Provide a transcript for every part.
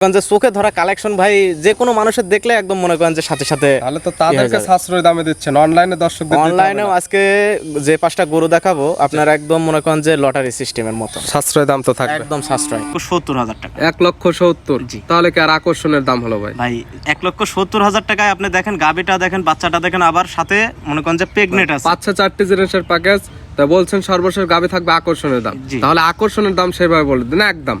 যে চোখে ধরা কালেকশন ভাই যে কোনো মানুষের দেখলে একদম মনে করেন যে সাথে সাথে তাহলে তো তাদেরকে সাশ্রয় দামে দিচ্ছেন। অনলাইনে দর্শক অনলাইনেও আজকে যে পাঁচটা গরু দেখাবো আপনার একদম মনে করেন যে লটারি সিস্টেমের মতো। সাশ্রয় দাম তো থাকবে। একদম সাশ্রয়। সত্তর হাজার টাকা। এক লক্ষ সত্তর? জি। তাহলে কি আর আকর্ষণের দাম হলো ভাই? ভাই এক লক্ষ সত্তর হাজার টাকায় আপনি দেখেন গাবিটা দেখেন বাচ্চাটা দেখেন আবার সাথে মনে করেন যে প্রেগনেন্ট আছে। পাঁচশো চারটি জিনিসের প্যাকেজ তা বলছেন সর্বশেষ গাবি থাকবে আকর্ষণের দাম। জি। তাহলে আকর্ষণের দাম সেভাবে বলে দিন একদম।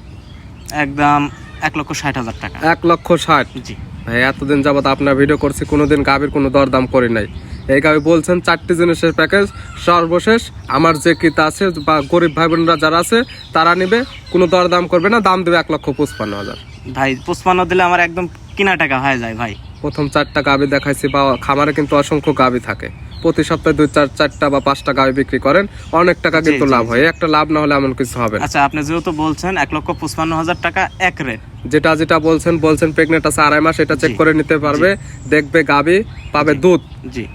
একদম এক লক্ষ ষাট হাজার টাকা। এক লক্ষ ষাট? জি। ভাই এতদিন যাবত আপনার ভিডিও করছি কোনোদিন গাবির কোনো দরদাম করি নাই। এই গাবি বলছেন চারটি জিনিসের প্যাকেজ সর্বশেষ আমার যে কিতা আছে বা গরিব ভাই বোনরা যারা আছে তারা নেবে কোনো দরদাম করবে না দাম দেবে এক লক্ষ পঁচপান্ন হাজার। ভাই পুষ্পান্ন দিলে আমার একদম কিনা টাকা হয়ে যায় ভাই। প্রথম চারটা গাবি দেখাইছি বা খামারে কিন্তু অসংখ্য গাবি থাকে। প্রতি সপ্তাহে দুই চার চারটা বা পাঁচটা গাভি বিক্রি করেন। অনেক টাকা কিন্তু লাভ হয়। একটা লাভ না হলে এমন কিছু হবে আচ্ছা আপনি যেহেতু বলছেন এক লক্ষ পঁচপান্ন হাজার টাকা এক রেট। যেটা যেটা বলছেন বলছেন প্রেগনেন্ট আছে আড়াই মাস এটা চেক করে নিতে পারবে। দেখবে গাবি পাবে দুধ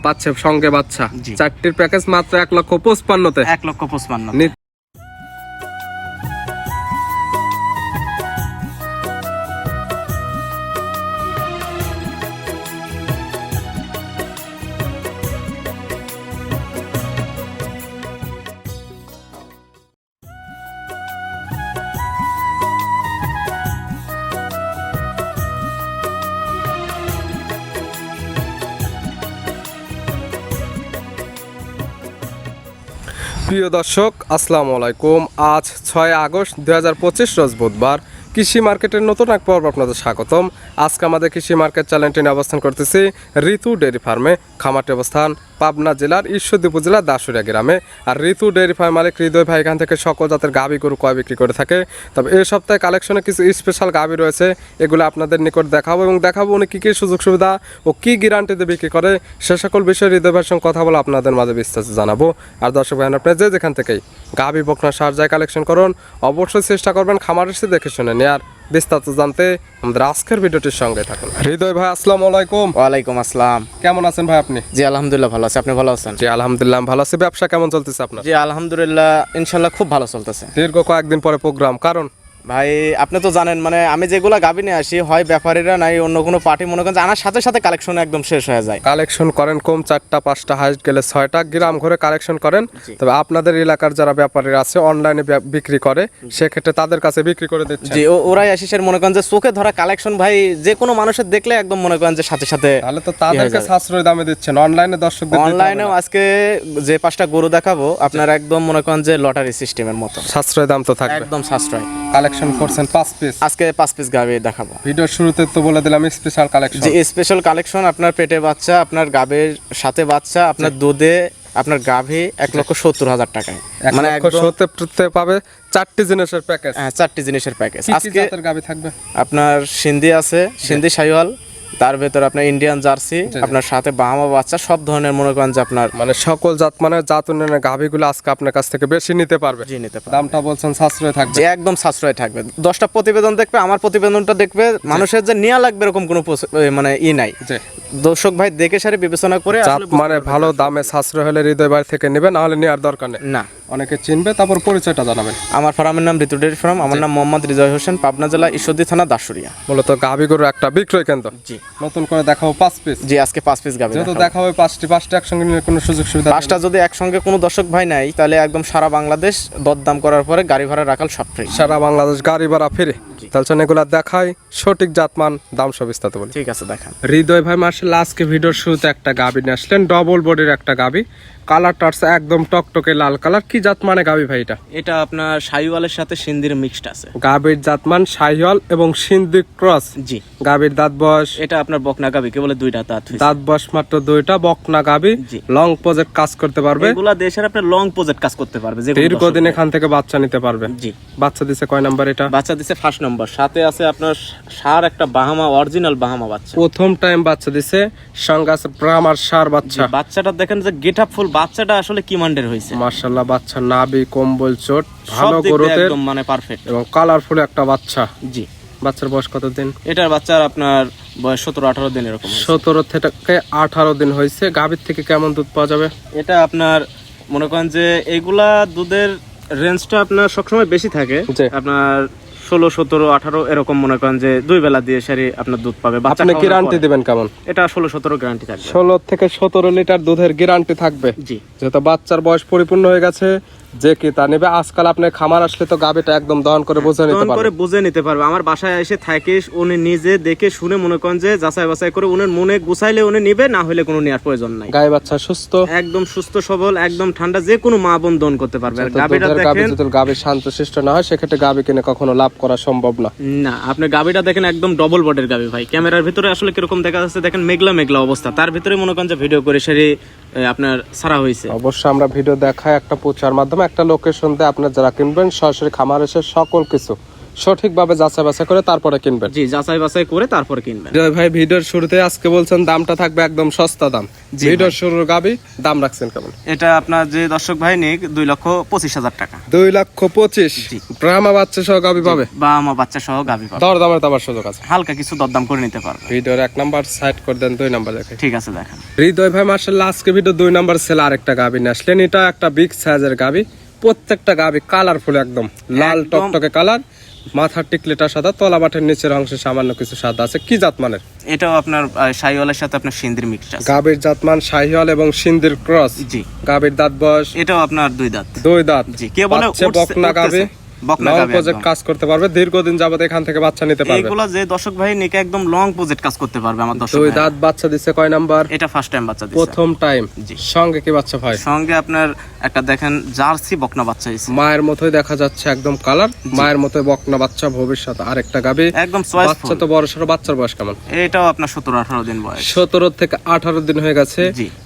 পাচ্ছে সঙ্গে বাচ্চা। চারটির প্যাকেজ মাত্র এক লক্ষ পঁচপান্নতে। এক লক্ষ পঁচপান্ন প্রিয় দর্শক, আসসালামু আলাইকুম। আজ ছয় আগস্ট দুই হাজার পঁচিশ রোজ বুধবার। কৃষি মার্কেটের নতুন এক পর্ব আপনাদের স্বাগতম। আজকে আমাদের কৃষি মার্কেট চ্যানেলটি অবস্থান করতেছি ঋতু ডেয়ারি ফার্মে। খামারটি অবস্থান পাবনা জেলার ঈশ্বরদী উপজেলার দাসুরিয়া গ্রামে। আর ঋতু ডেয়ারি ফার্ম মালিক হৃদয় ভাই এখান থেকে সকল জাতের গাভী গরু কয় বিক্রি করে থাকে। তবে এই সপ্তাহে কালেকশনে কিছু স্পেশাল গাভী রয়েছে, এগুলো আপনাদের নিকট দেখাবো এবং দেখাবো উনি কী কী সুযোগ সুবিধা ও কী গ্যারান্টিতে বিক্রি করে, সে সকল বিষয়ে হৃদয় ভাইয়ের সঙ্গে কথা বলে আপনাদের মাঝে বিস্তারিত জানাব। আর দর্শক ভাই আপনার যে যেখান থেকেই গাভী বকনা সার যায় কালেকশন করুন, অবশ্যই চেষ্টা করবেন খামার এসে দেখে শুনে নেয়ার। বিস্তারিত জানতে আমাদের আজকের ভিডিওটির সঙ্গে থাকুন। হৃদয় ভাই আসসালাম আলাইকুম। ওয়ালাইকুম আসসালাম। কেমন আছেন ভাই আপনি? জি আলহামদুলিল্লাহ ভালো আছি। আপনি ভালো আছেন? জি আলহামদুলিল্লাহ ভালো আছি। ব্যবসা কেমন চলতেছে আপনার? জি আলহামদুলিল্লাহ ইনশাল্লাহ খুব ভালো চলতেছে। দীর্ঘ কয়েকদিন পরে প্রোগ্রাম কারণ? ভাই আপনি তো জানেন মানে আমি যেগুলা গাবি নিয়ে আসি হয় ব্যাপারীরা নাই অন্য কোনো পার্টি মনে করেন যে আনার সাথে সাথে কালেকশন একদম শেষ হয়ে যায়। কালেকশন করেন কম চারটা পাঁচটা হাইট গেলে ছয়টা গ্রাম ঘরে কালেকশন করেন। তবে আপনাদের এলাকার যারা ব্যাপারীরা আছে অনলাইনে বিক্রি করে সেক্ষেত্রে তাদের কাছে বিক্রি করে দিচ্ছে জি ওরাই আসিসের মনে করেন যে চোখে ধরা কালেকশন ভাই যে কোনো মানুষের দেখলে একদম মনে করেন যে সাথে সাথে তাহলে তো তাদেরকে সাশ্রয় দামে দিচ্ছেন অনলাইনে দর্শক অনলাইনেও আজকে যে পাঁচটা গরু দেখাবো আপনার একদম মনে করেন যে লটারি সিস্টেমের মতো। সাশ্রয় দাম তো থাকবে। একদম সাশ্রয়। কালেকশন করছেন পাঁচ পিস আজকে পাঁচ পিস গাবে দেখাবো। ভিডিওর শুরুতে তো বলে দিলাম স্পেশাল কালেকশন যে স্পেশাল কালেকশন আপনার পেটে বাচ্চা আপনার গাবের সাথে বাচ্চা আপনার দুধে আপনার গাভী এক লক্ষ সত্তর হাজার টাকায়। মানে এক লক্ষ সত্যি পাবে চারটি জিনিসের প্যাকেজ হ্যাঁ, চারটি জিনিসের প্যাকেজ আজকে গাভি থাকবে? আপনার সিন্ধি আছে সিন্ধি সাইওয়াল তার ভেতর আপনার ইন্ডিয়ান জার্সি আপনার সাথে বাহামা বাচ্চা সব ধরনের মনে করেন যে আপনার মানে সকল জাত মানে জাত উন্নয়নের গাভিগুলো আজকে আপনার কাছ থেকে বেশি নিতে পারবে। জি নিতে পারে দামটা বলছেন সাশ্রয় থাকবে। একদম সাশ্রয় থাকবে। দশটা প্রতিবেদন দেখবে আমার প্রতিবেদনটা দেখবে মানুষের যে নেওয়া লাগবে এরকম কোনো মানে ই নাই। দর্শক ভাই দেখে সারি বিবেচনা করে মানে ভালো দামে সাশ্রয় হলে হৃদয় বাড়ি থেকে নেবে না হলে নেওয়ার দরকার নেই। না। অনেকে চিনবে তারপর পরিচয়টা জানাবেন আমার ফার্মের নাম ঋতু ডেয়ারি ফার্ম আমার নাম মোহাম্মদ রিজয় হোসেন পাবনা জেলা ঈশ্বরদী থানা দাসুরিয়া মূলত গাভি গরুর একটা বিক্রয় কেন্দ্র। জি। নতুন করে দেখাবো পাঁচ পিস জি আজকে পাঁচ পিস গাবে যেহেতু দেখা হবে পাঁচটি পাঁচটা একসঙ্গে নিলে কোনো সুযোগ সুবিধা পাঁচটা যদি একসঙ্গে কোনো দর্শক ভাই নাই তাহলে একদম সারা বাংলাদেশ দরদাম করার পরে গাড়ি ভাড়া রাখাল সব ফ্রি সারা বাংলাদেশ গাড়ি ভাড়া ফিরে। তাহলে চলেন এগুলা দেখাই। সঠিক জাতমান দাম সব বিস্তারিত বলি। ঠিক আছে দেখান। হৃদয় ভাই মার্শাল আজকে ভিডিওর শুরুতে একটা গাবি নিয়ে আসলেন। ডবল বডির একটা গাবি। একদম টকটকে লাল কালার কি গাবি ভাই এটা? এটা আপনার সাইওয়ালের সাথে সিন্দির মিক্সড আছে। গাবির জাতমান শাহিওয়াল এবং সিন্ধি ক্রস জি। গাবির দাঁত বয়স? এটা আপনার বকনা গাবি কে বলে দুইটা দাঁত দাঁত বয়স মাত্র দুইটা বকনা গাবি। লং প্রজেক্ট কাজ করতে পারবে। এগুলা দেশের আপনার লং প্রজেক্ট কাজ করতে পারবে দীর্ঘদিন এখান থেকে বাচ্চা নিতে পারবে। জি। বাচ্চা দিছে কয় নাম্বার এটা? বাচ্চা দিছে ফার্স্ট নম্বর। সাথে আছে আপনার সার একটা বাহামা অরিজিনাল বাহামা বাচ্চা। প্রথম টাইম বাচ্চা দিছে সঙ্গে আছে ব্রাহ্মার সার বাচ্চা। বাচ্চাটা দেখেন যে গেট আপ ফুল বাচ্চাটা আসলে কি মান্ডের হয়েছে। মার্শাল্লাহ বাচ্চা নাবি কম্বল চোট ভালো দিক একদম মানে পারফেক্ট এবং কালারফুল একটা বাচ্চা। জি। বাচ্চার বয়স কতদিন? এটার বাচ্চার আপনার বয়স সতেরো আঠারো দিন এরকম। সতেরো থেকে আঠারো দিন হয়েছে। গাভীর থেকে কেমন দুধ পাওয়া যাবে? এটা আপনার মনে করেন যে এগুলা দুধের রেঞ্জটা আপনার সবসময় বেশি থাকে। আপনার ষোলো সতেরো আঠারো এরকম মনে করেন যে দুই বেলা দিয়ে সারি আপনার দুধ পাবে। আপনি গ্যারান্টি দেবেন দিবেন কেমন? এটা ষোলো সতেরো গ্যারান্টি থাকবে। ষোলো থেকে সতেরো লিটার দুধের গ্যারান্টি থাকবে। জি। যেহেতু বাচ্চার বয়স পরিপূর্ণ হয়ে গেছে যে কি তা নেবে? আজকাল আপনি খামার আসলে তো গাবিটা একদম দহন করে বুঝে নিতে করে বুঝে নিতে পারবে। আমার বাসায় এসে থাকে উনি নিজে দেখে শুনে মনে করেন যে যাচাই বাছাই করে উনি মনে গুছাইলে উনি নিবে না হলে কোনো নেওয়ার প্রয়োজন নাই। গায়ে বাচ্চা সুস্থ। একদম সুস্থ সবল একদম ঠান্ডা যে কোনো মা বোন দন করতে পারবে। আর গাবিটা দেখেন যদি গাবি শান্তশিষ্ট না হয় সেক্ষেত্রে গাবি কিনে কখনো লাভ করা সম্ভব না। না আপনি গাবিটা দেখেন একদম ডবল বডির গাবি ভাই। ক্যামেরার ভিতরে আসলে কীরকম দেখা যাচ্ছে দেখেন মেঘলা মেঘলা অবস্থা। তার ভিতরে মনে করেন যে ভিডিও করে সেরে আপনার ছাড়া হয়েছে অবশ্যই আমরা ভিডিও দেখায় একটা প্রচার মাধ্যমে। একটা লোকেশন দিয়ে আপনার যারা কিনবেন সরাসরি খামার এসে সকল কিছু সঠিকভাবে যাচাই বাছাই করে তারপরে কিনবেন। জি যাচাই বাছাই করে তারপর কিনবেন। জয় ভাই ভিডিওর শুরুতে আজকে বলছেন দামটা থাকবে একদম সস্তা দাম। ভিডিওর শুরুর গাবি দাম রাখছেন কেমন? এটা আপনার যে দর্শক ভাই নিক দুই লক্ষ পঁচিশ হাজার টাকা। দুই লক্ষ পঁচিশ। ব্রাহ্মা বাচ্চা সহ গাবি পাবে? বা আমার বাচ্চা সহ গাবি পাবে। দর দামের তো আবার সুযোগ আছে। হালকা কিছু দরদাম করে নিতে পারবে ভিডিওর এক নাম্বার সাইড করে দেন দুই নাম্বার দেখে। ঠিক আছে দেখেন। হৃদয় ভাই মার্শাল্লাহ আজকে ভিডিও দুই নাম্বার সেল আরেকটা গাবি নিয়ে আসলেন। এটা একটা বিগ সাইজের গাবি। প্রত্যেকটা গাবি কালারফুল একদম। লাল। টকটকে কালার মাথার টিকলেটা সাদা তলা বাটের নিচের অংশে সামান্য কিছু সাদা আছে। কি জাত মানের এটাও আপনার শাহিওয়ালের সাথে আপনার সিন্দির মিক্স আছে। গাবির জাতমান শাহিওয়াল এবং সিন্দির ক্রস। জি। গাবের দাঁত বয়স এটাও আপনার দুই দাঁত। দুই দাঁত। জি, কে বলে বকনা গাবি লং প্রজেক্ট কাজ করতে পারবে দীর্ঘদিন যাবত এখান থেকে বাচ্চা নিতে পারবে। এইগুলো যে দর্শক ভাই নিকে একদম লং প্রজেক্ট কাজ করতে পারবে আমার দর্শক দুই দাঁত বাচ্চা দিছে কয় নাম্বার? এটা ফার্স্ট টাইম বাচ্চা দিচ্ছে প্রথম টাইম সঙ্গে কি বাচ্চা ভাই সঙ্গে আপনার একটা দেখেন জার্সি বকনা বাচ্চা হয়েছে। মায়ের মতোই দেখা যাচ্ছে একদম কালার মায়ের মতোই বকনা বাচ্চা ভবিষ্যৎ আরেকটা গাবি। একদম চয়েস বাচ্চা তো বড় সড়ো বাচ্চার বয়স কেমন? এটাও আপনার সতেরো আঠারো দিন বয়স। সতেরো থেকে আঠারো দিন হয়ে গেছে।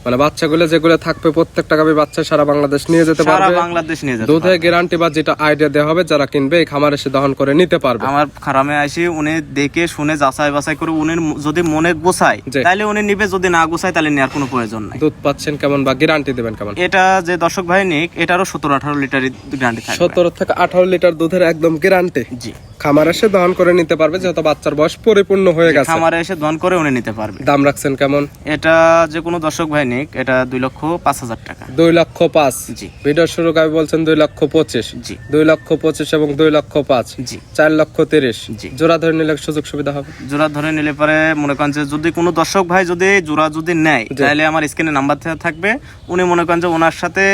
মানে বাচ্চাগুলো যেগুলো থাকবে প্রত্যেকটা গাবে বাচ্চা সারা বাংলাদেশ নিয়ে যেতে সারা পারবে। বাংলাদেশ নিয়ে যেতে দুধের গ্যারান্টি বা যেটা আইডিয়া দেওয়া হবে যারা কিনবে এই খামার এসে দহন করে নিতে পারবে। আমার খারামে আসি উনি দেখে শুনে যাচাই বাছাই করে উনি যদি মনে গোছায়। তাহলে উনি নিবে যদি না গোছায় তাহলে নেওয়ার কোনো প্রয়োজন নাই। দুধ পাচ্ছেন কেমন বা গ্যারান্টি দেবেন কেমন? এটা যে দর্শক ভাই নিক এটারও সতেরো আঠারো লিটার গ্যারান্টি থাকে সতেরো থেকে আঠারো লিটার দুধের একদম গ্যারান্টি জি। খামার এসে দহন করে নিতে পারবে যেহেতু বাচ্চার বয়স পরিপূর্ণ হয়ে গেছে। খামারে এসে দন করে উনি নিতে পারবে। দাম রাখছেন কেমন? এটা যে কোনো দর্শক ভাই নিক এটা দুই লক্ষ পাঁচ হাজার টাকা। দুই লক্ষ পাঁচ। জি। ভিডিও শুরু গাবি বলছেন দুই লক্ষ পঁচিশ। জি। দুই লক্ষ পঁচিশ এবং দুই লক্ষ পাঁচ। জি। চার লক্ষ তিরিশ। জি। জোড়া ধরে নিলে সুযোগ সুবিধা হবে? জোড়া ধরে নিলে পরে মনে করেন যে যদি কোনো দর্শক ভাই যদি জোড়া যদি নেয় তাহলে আমার স্ক্রিনে নাম্বার থাকবে। উনি মনে করেন যে ওনার সাথে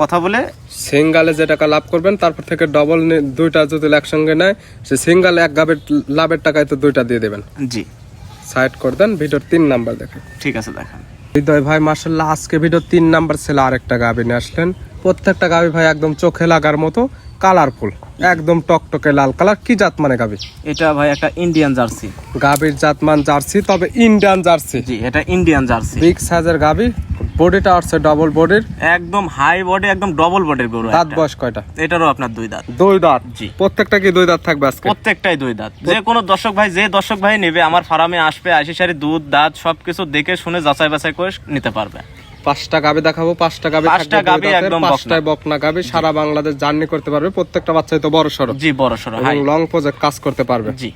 কথা বলে সিঙ্গালে যে টাকা লাভ করবেন তারপর থেকে ডবল দুইটা যদি একসঙ্গে নেয় সে সিঙ্গালে এক গাবের লাভের টাকায় তো দুইটা দিয়ে দেবেন। জি। সাইড করে দেন ভিডিওর তিন নাম্বার দেখেন। ঠিক আছে দেখেন। হৃদয় ভাই মার্শাল্লাহ আজকে ভিডিও তিন নাম্বার ছেলে আরেকটা গাবি নিয়ে আসলেন। প্রত্যেকটা গাবি ভাই একদম চোখে লাগার মতো। কালারফুল একদম টকটকে লাল কালার। কি জাত মানে গাবি এটা ভাই একটা ইন্ডিয়ান জার্সি। গাবির জাতমান জার্সি তবে ইন্ডিয়ান জার্সি। জি এটা ইন্ডিয়ান জার্সি। বিগ সাইজের গাবি বডিটা আসছে ডবল বডির একদম হাই বডি একদম ডবল বডির গরু দাঁত বয়স কয়টা? এটারও আপনার দুই দাঁত। দুই দাঁত? জি। প্রত্যেকটা কি দুই দাঁত থাকবে আজকে? প্রত্যেকটাই দুই দাঁত। যে কোনো দর্শক ভাই যে দর্শক ভাই নেবে আমার ফার্মে আসবে আশি সারি দুধ দাঁত সবকিছু দেখে শুনে যাচাই বাছাই করে নিতে পারবে। পাঁচটা গাবি দেখাবো পাঁচটা গাবি পাঁচটা দুই একদম পাঁচটায় বকনা। গাবি সারা বাংলাদেশ জার্নি করতে পারবে প্রত্যেকটা বাচ্চাই তো বড় সড়ো। জি বড় সড়ো এবং লং প্রজেক্ট কাজ করতে পারবে। জি।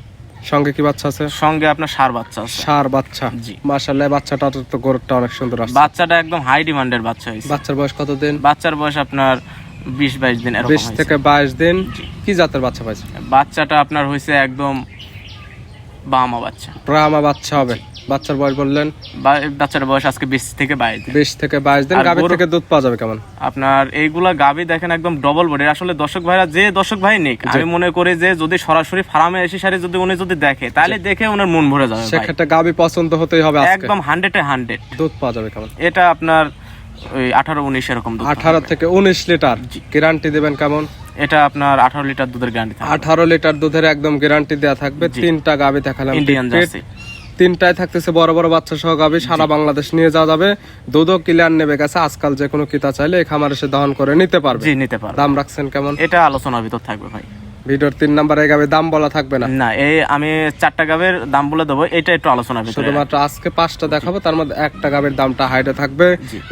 সঙ্গে কি বাচ্চা আছে? সঙ্গে আপনার সার বাচ্চা আছে। সার বাচ্চা। জি। মাশাআল্লাহ বাচ্চাটা তো গরুটা অনেক সুন্দর আছে। বাচ্চাটা একদম হাই ডিমান্ডের বাচ্চা হয়েছে। বাচ্চার বয়স কত দিন বাচ্চার বয়স আপনার বিশ বাইশ দিন এরকম বিশ হয়েছে। থেকে বাইশ দিন। কি জাতের বাচ্চা পাইছে বাচ্চাটা আপনার হয়েছে একদম বামা বাচ্চা। ব্রাহ্মা বাচ্চা হবে। বাচ্চার বয়স বললেন? বাচ্চার বয়স আজকে বিশ থেকে বাইশ বিশ থেকে বাইশ দিন। গাভি থেকে দুধ পাওয়া যাবে কেমন? আপনার এইগুলা গাবি দেখেন একদম ডবল বডি আসলে দর্শক ভাইরা যে দর্শক ভাই নিক আমি মনে করি যে যদি সরাসরি ফার্মে এসে সারি যদি উনি যদি দেখে তাহলে দেখে ওনার মন ভরে যাবে সেক্ষেত্রে গাভি পছন্দ হতেই হবে একদম হান্ড্রেডে হান্ড্রেড দুধ পাওয়া যাবে কেমন? এটা আপনার ওই আঠারো উনিশ এরকম আঠারো থেকে উনিশ লিটার। গ্যারান্টি দেবেন কেমন? এটা আপনার আঠারো লিটার দুধের গ্যারান্টি আঠারো লিটার দুধের একদম গ্যারান্টি দেওয়া থাকবে। তিনটা গাভি দেখালাম। ইন্ডিয়ান জার্সি তিনটায় থাকতেছে বড় বড় বাচ্চা সহ গাবি সারা বাংলাদেশ নিয়ে যাওয়া যাবে। দুধও কিলার নেবে গেছে আজকাল যে কোনো কিতা চাইলে এই খামারে এসে দহন করে নিতে পারবে। জি নিতে পারবে। দাম রাখছেন কেমন? এটা আলোচনার ভিতর থাকবে ভাই। ভিডিওর তিন নাম্বারে গাভি দাম বলা থাকবে না। না এই আমি চারটা গাবের দাম বলে দেবো এটা একটু আলোচনার ভিতরে। শুধুমাত্র আজকে পাঁচটা দেখাবো তার মধ্যে একটা গাভীর দামটা হাইটে থাকবে।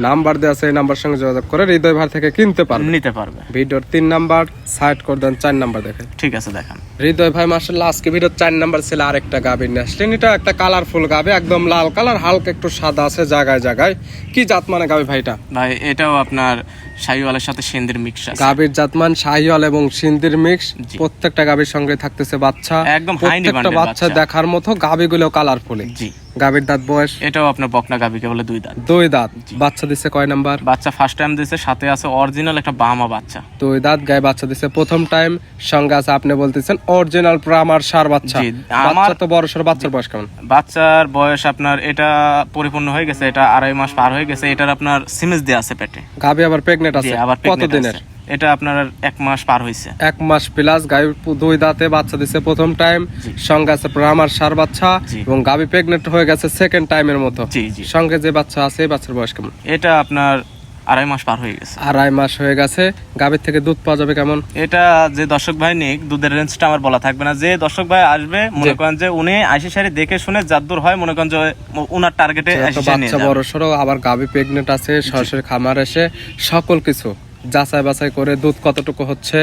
নাম্বার দেওয়া আছে এই নাম্বার সঙ্গে যোগাযোগ করে হৃদয় ভার থেকে কিনতে পারবে। নিতে পারবে। ভিডিওর তিন নাম্বার সাইড করে দেন চার নাম্বার দেখেন ঠিক আছে দেখান। হৃদয় ভাই মার্শাল্লাহ আজকে ভিডিওর চার নাম্বার ছিল আরেকটা গাভী নিয়ে আসলেন এটা একটা কালারফুল গাভী একদম লাল কালার হালকা একটু সাদা আছে জায়গায় জায়গায়। কি জাত মানে গাভী ভাইটা ভাই এটাও আপনার শাহিওয়ালের সাথে সেন্দের মিক্স গাভীর জাতমান শাহিওয়াল এবং সিন্দির মিক্স। প্রত্যেকটা গাভীর সঙ্গে থাকতেছে বাচ্চা। একদম প্রত্যেকটা বাচ্চা। দেখার মতো গাভীগুলো কালারফুল জি। গাভীর দাঁত বয়স? এটাও আপনার বকনা গাবিকে বলে দুই দাঁত। দুই দাঁত। বাচ্চা দিচ্ছে কয় নাম্বার? বাচ্চা ফার্স্ট টাইম দিয়েছে সাথে আছে অরিজিনাল একটা বামা বাচ্চা। দুই দাঁত গায়ে বাচ্চা দিচ্ছে প্রথম টাইম সঙ্গে আছে আপনি বলতেছেন অরিজিনাল প্রামার সার বাচ্চা। বাচ্চা আমার- তো বড় সড় বাচ্চার বয়স কেমন? বাচ্চার বয়স আপনার এটা পরিপূর্ণ হয়ে গেছে এটা আড়াই মাস পার হয়ে গেছে এটার আপনার সিমেজ দেওয়া আছে পেটে। গাভী আবার প্রেগনেন্ট আছে। কত দিনের। এটা আপনার এক মাস পার হয়েছে এক মাস প্লাস পু- দুই দাঁতে বাচ্চা দিচ্ছে প্রথম টাইম সঙ্গে আছে প্রামার সার বাচ্চা এবং গাভী প্রেগনেন্ট হয়ে গেছে সেকেন্ড টাইমের মতো। সঙ্গে যে বাচ্চা আছে বাচ্চার বয়স কেমন? এটা আপনার আড়াই মাস পার হয়ে গেছে। আড়াই মাস হয়ে গেছে। গাভীর থেকে দুধ পাওয়া যাবে কেমন? এটা যে দর্শক ভাই নিক দুধের রেঞ্জটা আমার বলা থাকবে না। যে দর্শক ভাই আসবে মনে করেন যে উনি আশি সারি দেখে শুনে যাদুর হয় মনে করেন যে উনার টার্গেটে বাচ্চা বড় সড়ো আবার গাভী প্রেগনেন্ট আছে সরাসরি খামার এসে সকল কিছু যাচাই বাছাই করে দুধ কতটুকু হচ্ছে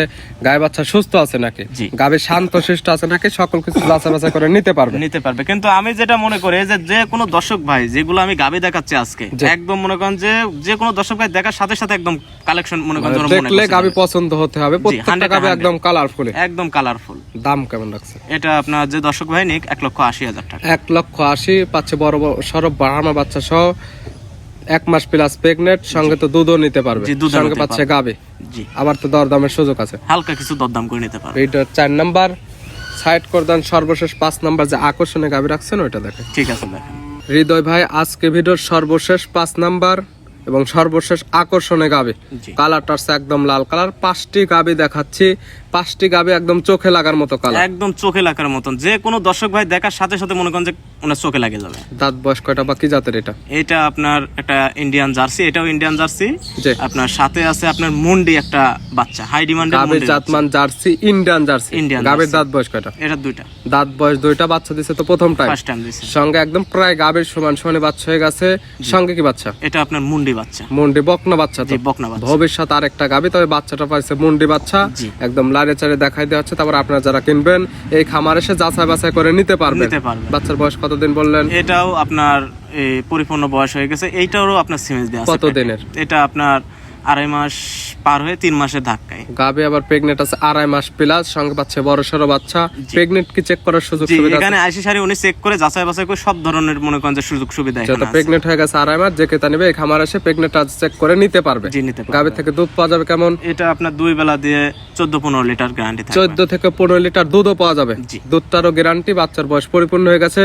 গায়ে বাচ্চা সুস্থ আছে নাকি। গাভী শান্ত শিষ্ট আছে নাকি সকল কিছু যাচাই বাছাই করে নিতে পারবে? নিতে পারবে। কিন্তু আমি যেটা মনে করি যে যে কোনো দর্শক ভাই যেগুলো আমি গাবি দেখাচ্ছি আজকে একদম মনে করেন যে যে কোনো দর্শক ভাই দেখার সাথে সাথে একদম কালেকশন মনে করেন দেখলে গাভী পছন্দ হতে হবে। প্রত্যেকটা গাবে একদম কালারফুল একদম কালারফুল দাম কেমন রাখছে? এটা আপনার যে দর্শক ভাই নিক এক লক্ষ আশি হাজার টাকা। এক লক্ষ আশি পাচ্ছে বড় বড় সরব বাহামা বাচ্চা সহ এক মাস প্লাস প্রেগনেন্ট সঙ্গে তো দুধও নিতে পারবে। সঙ্গে পাচ্ছে গাবে আবার তো দরদামের সুযোগ আছে। হালকা কিছু দরদাম করে নিতে পারবে। এইটা চার নাম্বার। সাইড করে দেন সর্বশেষ পাঁচ নাম্বার যে আকর্ষণে গাবি রাখছেন ওইটা দেখেন। ঠিক আছে দেখেন। হৃদয় ভাই আজকে ভিডিওর সর্বশেষ পাঁচ নাম্বার এবং সর্বশেষ আকর্ষণে গাবে কালারটা একদম লাল কালার পাঁচটি গাবি দেখাচ্ছি। পাঁচটি গাবি একদম চোখে লাগার মতো কালার একদম চোখে লাগার মতন। যে কোনো দর্শক ভাই দেখার সাথে সাথে মনে করেন যে ওনার চোখে লাগে যাবে। দাঁত বয়স কয়টা বা কি জাতের এটা? এটা আপনার একটা ইন্ডিয়ান জার্সি এটাও ইন্ডিয়ান জার্সি আপনার সাথে আছে আপনার মুন্ডি একটা বাচ্চা হাই ডিমান্ডের গাবির জাতমান জার্সি ইন্ডিয়ান জার্সি Indian গাবির। দাঁত বয়স কয়টা? এটা দুইটা। দাঁত বয়স দুইটা বাচ্চা দিছে তো প্রথম টাইম ফার্স্ট টাইম দিছে। সঙ্গে একদম প্রায় গাবির সমান সমানে বাচ্চা হয়ে গেছে। সঙ্গে কি বাচ্চা? এটা আপনার মুন্ডি বাচ্চা। মুন্ডি বকনা বাচ্চা তো। বকনা বাচ্চা। ভবিষ্যৎ আর একটা গাবি তবে বাচ্চাটা পাইছে মুন্ডি বাচ্চা। একদম লারে চারে দেখাই দেওয়া হচ্ছে তারপর আপনারা যারা কিনবেন এই খামার এসে যাচাই বাছাই করে নিতে পারবেন। নিতে পারবেন। বাচ্চার বয়স কতদিন বললেন? এটাও আপনার এই, পরিপূর্ণ বয়স হয়ে গেছে এইটারও আপনার সিমেন্স দেওয়া কত দিনের? এটা আপনার আড়াই মাস পার হয়ে তিন মাসের ধাক্কায়। গাবি আবার প্রেগনেন্ট আছে আড়াই মাস প্লাস সঙ্গে পাচ্ছে বড় সড়ো বাচ্চা। প্রেগনেন্ট কি চেক করার সুযোগ সুবিধা এখানে আইসি সারি উনি চেক করে যাচাই বাছাই করে সব ধরনের মনে করেন যে সুযোগ সুবিধা যত এখানে প্রেগনেন্ট হয়ে গেছে আড়াই মাস যে নেবে এই খামার এসে প্রেগনেন্ট চেক করে নিতে পারবে। জি নিতে। গাবি থেকে দুধ পাওয়া যাবে কেমন? এটা আপনার দুই বেলা দিয়ে চোদ্দ পনেরো লিটার গ্যারান্টি থাকবে। থেকে পনেরো লিটার দুধও পাওয়া যাবে। দুধটারও গ্যারান্টি বাচ্চার বয়স পরিপূর্ণ হয়ে গেছে।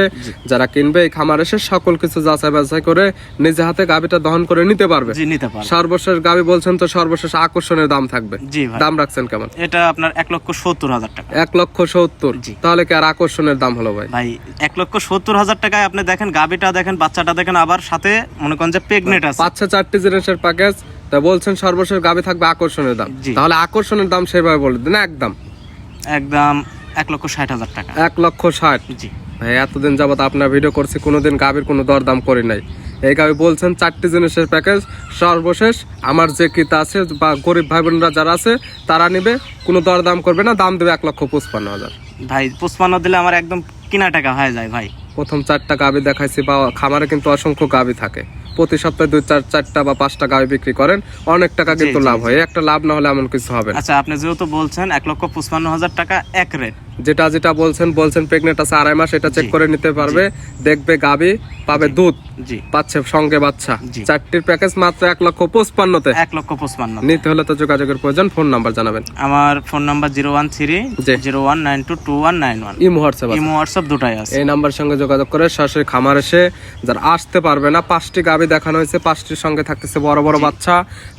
যারা কিনবে এই খামার এসে সকল কিছু যাচাই বাছাই করে নিজে হাতে গাবিটা দহন করে নিতে পারবে। জি নিতে পারবে। সর্বশেষ গাবি বলছেন তো সর্বশেষ আকর্ষণের দাম থাকবে। জি ভাই। দাম রাখছেন কেমন? এটা আপনার এক লক্ষ সত্তর হাজার টাকা। এক লক্ষ সত্তর? তাহলে কি আর আকর্ষণের দাম হলো ভাই? ভাই এক লক্ষ সত্তর হাজার টাকায় আপনি দেখেন গাবিটা দেখেন বাচ্চাটা দেখেন আবার সাথে মনে করেন যে প্রেগনেন্ট আছে। পাঁচশো চারটি জিনিসের প্যাকেজ তা বলছেন সর্বশেষ গাবি থাকবে আকর্ষণের দাম। তাহলে আকর্ষণের দাম সেভাবে বলে দিন একদম। একদম এক লক্ষ ষাট হাজার টাকা। এক লক্ষ ষাট। জি। ভাই এতদিন যাবৎ আপনার ভিডিও করছি কোনোদিন গাভীর কোনো দরদাম করি নাই। এই গাবি বলছেন চারটি জিনিসের প্যাকেজ সর্বশেষ আমার যে কিতা আছে বা গরিব ভাই বোনরা যারা আছে তারা নেবে কোনো দরদাম করবে না দাম দেবে এক লক্ষ পঁচপান্ন হাজার। ভাই পুষ্পান্ন দিলে আমার একদম কিনা টাকা হয়ে যায় ভাই। প্রথম চারটা গাবি দেখাইছি বা খামারে কিন্তু অসংখ্য গাবি থাকে। প্রতি সপ্তাহে দুই চার চারটা বা পাঁচটা গাবি বিক্রি করেন। অনেক টাকা কিন্তু লাভ। হয়। একটা লাভ না হলে এমন কিছু হবে আচ্ছা আপনি যেহেতু বলছেন এক লক্ষ পঁচপান্ন হাজার টাকা এক রেট। যেটা যেটা বলছেন বলছেন প্রেগনেন্ট আছে আড়াই মাস এটা চেক করে নিতে পারবে। দেখবে গাবি পাবে দুধ পাচ্ছে সঙ্গে বাচ্চা। চারটির প্যাকেজ মাত্র এক লক্ষ পঁচপান্নতে। এক লক্ষ পঁচপান্ন নিতে হলে তো যোগাযোগের প্রয়োজন ফোন নাম্বার জানাবেন। আমার phone number zero one three. Zero one nine two two one nine one imo WhatsApp. Imo WhatsApp দুটাই আছে। এই নাম্বার সঙ্গে যোগাযোগ করে সরাসরি খামার এসে যারা আসতে পারবে না পাঁচটি গাবি দেখানো হয়েছে পাঁচটির সঙ্গে থাকতেছে বড় বড় বাচ্চা।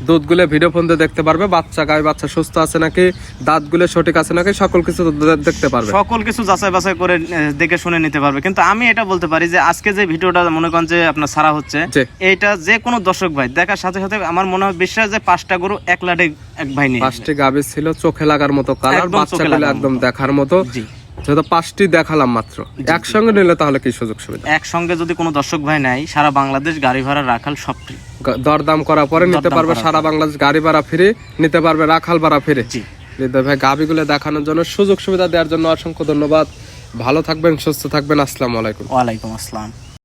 দুধগুলো ভিডিও ফোন দিয়ে দেখতে পারবে বাচ্চা গাবি বাচ্চা সুস্থ আছে নাকি দাঁতগুলো সঠিক আছে নাকি সকল কিছু দেখতে পারবে। সকল কিছু যাচাই বাছাই করে দেখে শুনে নিতে পারবে। কিন্তু আমি এটা বলতে পারি যে আজকে যে ভিডিওটা মনে করেন যে আপনার সারা হচ্ছে এটা এইটা যে কোনো দর্শক ভাই দেখার সাথে সাথে আমার মনে হয় বিশ্বাস যে পাঁচটা গরু এক লাটে এক ভাই নিয়ে পাঁচটি গাবি ছিল চোখে লাগার মতো কালার বাচ্চাগুলো একদম দেখার মতো। পাঁচটি দেখালাম মাত্র। একসঙ্গে নিলে তাহলে কি সুযোগ সুবিধা? একসঙ্গে যদি কোনো দর্শক ভাই সারা বাংলাদেশ গাড়ি ভাড়া রাখাল সব ফ্রি দরদাম করার পরে নিতে পারবে সারা বাংলাদেশ গাড়ি ভাড়া ফিরে নিতে পারবে রাখাল ভাড়া ফিরে। জি। ভাই গাবিগুলো দেখানোর জন্য সুযোগ সুবিধা দেওয়ার জন্য অসংখ্য ধন্যবাদ। ভালো থাকবেন সুস্থ থাকবেন। আসসালামু আলাইকুম। ওয়ালাইকুম আসসালাম।